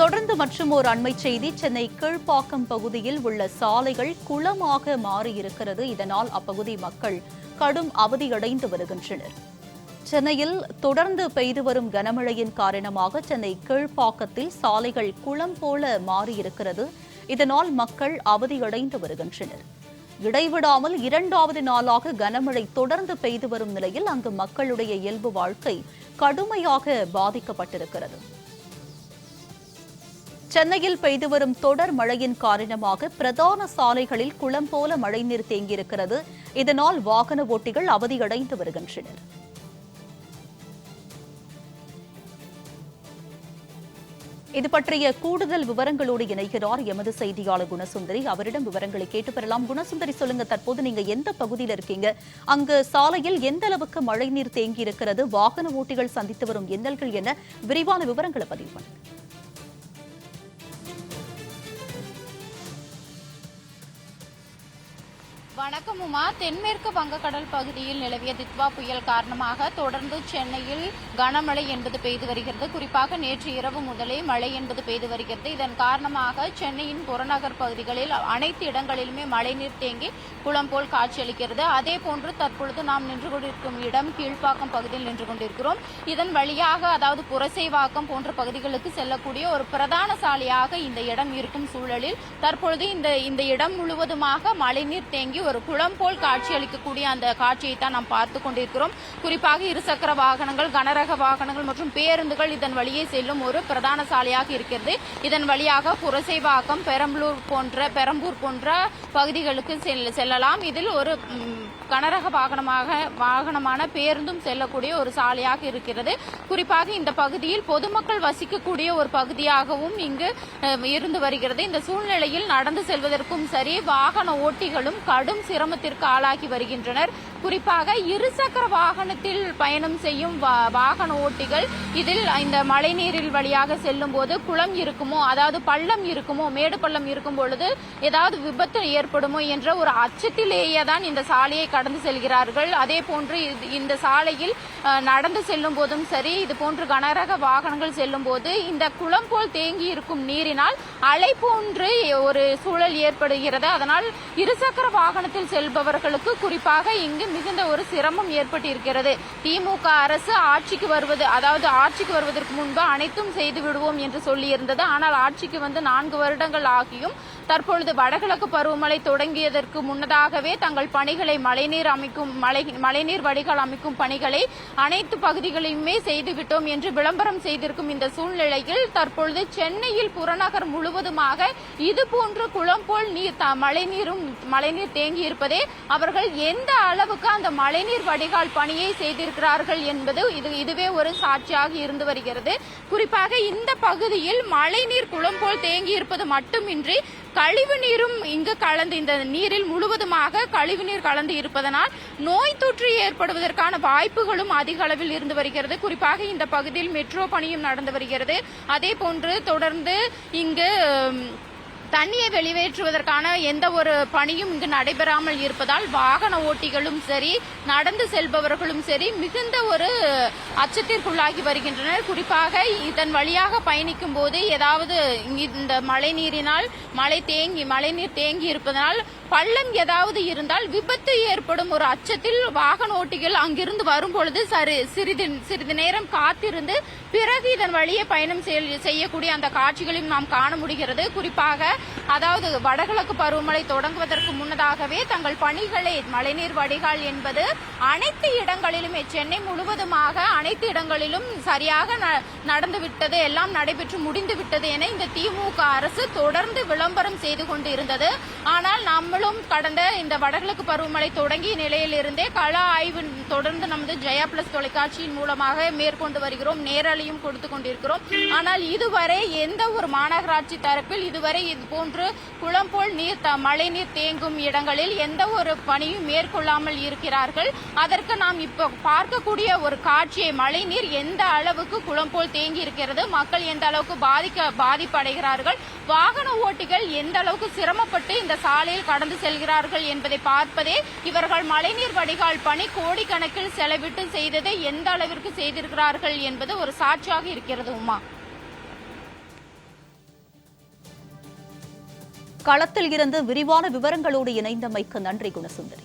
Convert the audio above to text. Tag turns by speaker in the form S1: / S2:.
S1: தொடர்ந்து மற்றும் ஒரு அண்மை செய்தி சென்னை கீழ்ப்பாக்கம் பகுதியில் உள்ள சாலைகள் குளமாக மாறியிருக்கிறது. இதனால் அப்பகுதி மக்கள் கடும் அவதியடைந்து வருகின்றனர். சென்னையில் தொடர்ந்து பெய்து வரும் கனமழையின் காரணமாக சென்னை கீழ்ப்பாக்கத்தில் சாலைகள் குளம் போல மாறியிருக்கிறது. இதனால் மக்கள் அவதியடைந்து வருகின்றனர். இடைவிடாமல் இரண்டாவது நாளாக கனமழை தொடர்ந்து பெய்து வரும் நிலையில் அங்கு மக்களுடைய இயல்பு வாழ்க்கை கடுமையாக பாதிக்கப்பட்டிருக்கிறது. சென்னையில் பெய்து வரும் தொடர் மழையின் காரணமாக பிரதான சாலைகளில் குளம் போல மழைநீர் தேங்கியிருக்கிறது. இதனால் வாகன ஓட்டிகள் அவதியடைந்து வருகின்றனர். இது பற்றிய கூடுதல் விவரங்களோடு இணைகிறார் எமது செய்தியாளர் குணசுந்தரி. அவரிடம் விவரங்களை கேட்டு பெறலாம். குணசுந்தரி சொல்லுங்க. தற்போது நீங்க எந்த பகுதியில் இருக்கீங்க? அங்கு சாலையில் எந்த அளவுக்கு மழைநீர் தேங்கி இருக்கிறது வாகன ஓட்டிகள் சந்தித்து வரும் இன்னல்கள் என விரிவான விவரங்களை பதிவு பண்ணுங்க.
S2: வணக்கம் உமா தென்மேற்கு வங்கக்கடல் பகுதியில் நிலவிய தித்வா புயல் காரணமாக தொடர்ந்து சென்னையில் கனமழை என்பது பெய்து வருகிறது. குறிப்பாக நேற்று இரவு முதலே மழை என்பது பெய்து வருகிறது. இதன் காரணமாக சென்னையின் புறநகர் பகுதிகளில் அனைத்து இடங்களிலுமே மழைநீர் தேங்கி குளம் போல் காட்சியளிக்கிறது. அதே போன்று தற்பொழுது நாம் நின்று கொண்டிருக்கும் இடம் கீழ்ப்பாக்கம் பகுதியில் நின்று கொண்டிருக்கிறோம். இதன் வழியாக அதாவது புரசைவாக்கம் போன்ற பகுதிகளுக்கு செல்லக்கூடிய ஒரு பிரதான சாலையாக இந்த இடம் இருக்கும் சூழலில் தற்பொழுது இந்த இந்த இடம் முழுவதுமாக மழைநீர் தேங்கி ஒரு குளம் போல் காட்சியளிக்கக்கூடிய அந்த காட்சியை தான் நாம் பார்த்து கொண்டிருக்கிறோம். குறிப்பாக இருசக்கர வாகனங்கள் கனரக வாகனங்கள் மற்றும் பேருந்துகள் இதன் வழியே செல்லும் ஒரு பிரதான சாலையாக இருக்கிறது. இதன் வழியாக புரசைவாக்கம் பெரம்பலூர் போன்ற பெரம்பூர் போன்ற பகுதிகளுக்கு செல் செல்லலாம். இதில் ஒரு கனரக வாகனமாக வாகனமான பேருந்தும் செல்லக்கூடிய ஒரு சாலையாக இருக்கிறது. குறிப்பாக இந்த பகுதியில் பொதுமக்கள் வசிக்கக்கூடிய ஒரு பகுதியாகவும் இங்கு இருந்து வருகிறது. இந்த சூழ்நிலையில் நடந்து செல்வதற்கும் சரி வாகன ஓட்டிகளும் கடும் சிரமத்திற்கு ஆளாகி வருகின்றனர். குறிப்பாக இருசக்கர வாகனத்தில் பயணம் செய்யும் வாகன ஓட்டிகள் இதில் இந்த மழைநீரில் வழியாக செல்லும் போது குளம் இருக்குமோ அதாவது பள்ளம் இருக்குமோ மேடு பள்ளம் இருக்கும் பொழுது ஏதாவது விபத்து ஏற்படுமோ என்ற ஒரு அச்சத்திலேயே தான் இந்த சாலையை கடந்து செல்கிறார்கள். அதே போன்று இந்த சாலையில் நடந்து செல்லும் போதும் சரி இது போன்று கனரக வாகனங்கள் செல்லும் போது இந்த குளம் போல் தேங்கி இருக்கும் நீரினால் அலை போன்று ஒரு சூழல் ஏற்படுகிறது. அதனால் இருசக்கர வாகன வாகனத்தில் செல்பவர்களுக்கு குறிப்பாக இங்கு மிகுந்த ஒரு சிரமம் ஏற்பட்டிருக்கிறது. திமுக அரசு ஆட்சிக்கு வருவது அதாவது ஆட்சிக்கு வருவதற்கு முன்பு அனைத்தும் செய்து விடுவோம் என்று சொல்லியிருந்தது. ஆனால் ஆட்சிக்கு வந்து நான்கு வருடங்கள் ஆகியும் தற்பொழுது வடகிழக்கு பருவமழை தொடங்கியதற்கு முன்னதாகவே தங்கள் பணிகளை மழைநீர் அமைக்கும் மழை மழைநீர் வடிகால் அமைக்கும் பணிகளை அனைத்து பகுதிகளையுமே செய்துவிட்டோம் என்று விளம்பரம் செய்திருக்கும் இந்த சூழ்நிலையில் தற்பொழுது சென்னையில் புறநகர் முழுவதுமாக இதுபோன்று குளம் போல் நீர் மழைநீரும் மழைநீர் தேங்கி இருப்பதே அவர்கள் எந்த அளவுக்கு அந்த மழைநீர் வடிகால் பணியை செய்திருக்கிறார்கள் என்பது இது இதுவே ஒரு சாட்சியாக இருந்து வருகிறது. குறிப்பாக இந்த பகுதியில் மழைநீர் குளம் போல் தேங்கி இருப்பது மட்டுமின்றி கழிவு நீரும் இங்கு கலந்து இந்த நீரில் முழுவதுமாக கழிவு நீர் கலந்து இருப்பதனால் நோய் தொற்று ஏற்படுவதற்கான வாய்ப்புகளும் அதிக அளவில் இருந்து வருகிறது. குறிப்பாக இந்த பகுதியில் மெட்ரோ பணியும் நடந்து வருகிறது. அதே போன்று தொடர்ந்து இங்கு தண்ணியை வெளியேற்றுவதற்கான எந்த ஒரு பணியும் இங்கு நடைபெறாமல் இருப்பதால் வாகன ஓட்டிகளும் சரி நடந்து செல்பவர்களும் சரி மிகுந்த ஒரு அச்சத்திற்குள்ளாகி வருகின்றனர். குறிப்பாக இதன் வழியாக பயணிக்கும் போது ஏதாவது இந்த மழை நீரினால் மழை தேங்கி மழைநீர் தேங்கி இருப்பதனால் பள்ளம் ஏதாவது இருந்தால் விபத்து ஏற்படும் ஒரு அச்சத்தில் வாகன ஓட்டிகள் அங்கிருந்து வரும் பொழுது சரி சிறிது சிறிது நேரம் காத்திருந்து பிறகு இதன் வழியே பயணம் செய்யக்கூடிய அந்த காட்சிகளையும் நாம் காண முடிகிறது. குறிப்பாக அதாவது வடகிழக்கு பருவமழை தொடங்குவதற்கு முன்னதாகவே தங்கள் பணிகளை மழைநீர் வடிகால் என்பது அனைத்து இடங்களிலுமே சென்னை முழுவதுமாக அனைத்து இடங்களிலும் சரியாக ந- நடந்துவிட்டது எல்லாம் நடைபெற்று முடிந்து விட்டது என இந்த திமுக அரசு தொடர்ந்து விளம்பரம் செய்து கொண்டு இருந்தது ஆனால் நம்மளும் கடந்த இந்த வடகிழக்கு பருவமழை தொடங்கிய நிலையிலிருந்தே கள ஆய்வு தொடர்ந்து நமது ஜெயா பிளஸ் தொலைக்காட்சியின் மூலமாக மேற்கொண்டு வருகிறோம். நேரலையும் கொடுத்து கொண்டிருக்கிறோம். ஆனால் இதுவரை எந்த ஒரு மாநகராட்சி தரப்பில் இதுவரை இது போன்று குளம் போல் நீர் த- மழை நீர் தேங்கும் இடங்களில் எந்த ஒரு பணியும் மேற்கொள்ளாமல் இருக்கிறார்கள். அதற்கு நாம் இப்போ பார்க்கக்கூடிய ஒரு காட்சியை மழை நீர் எந்த அளவுக்கு குளம் போல் தேங்கி இருக்கிறது மக்கள் எந்த அளவுக்கு பாதிக்க பாதிப்படைகிறார்கள் வாகன ஓட்டிகள் எந்த அளவுக்கு சிரமப்பட்டு இந்த சாலையில் கடந்து செல்கிறார்கள் என்பதை பார்ப்பதே இவர்கள் மழைநீர் வடிகால் பணி கோடிக்கணக்கில் செலவிட்டு செய்ததை எந்த அளவிற்கு செய்திருக்கிறார்கள் என்பது ஒரு சாட்சியாக இருக்கிறது உமா.
S1: களத்தில் இருந்து விரிவான விவரங்களோடு இணைந்தமைக்கு நன்றி குணசுந்தரி.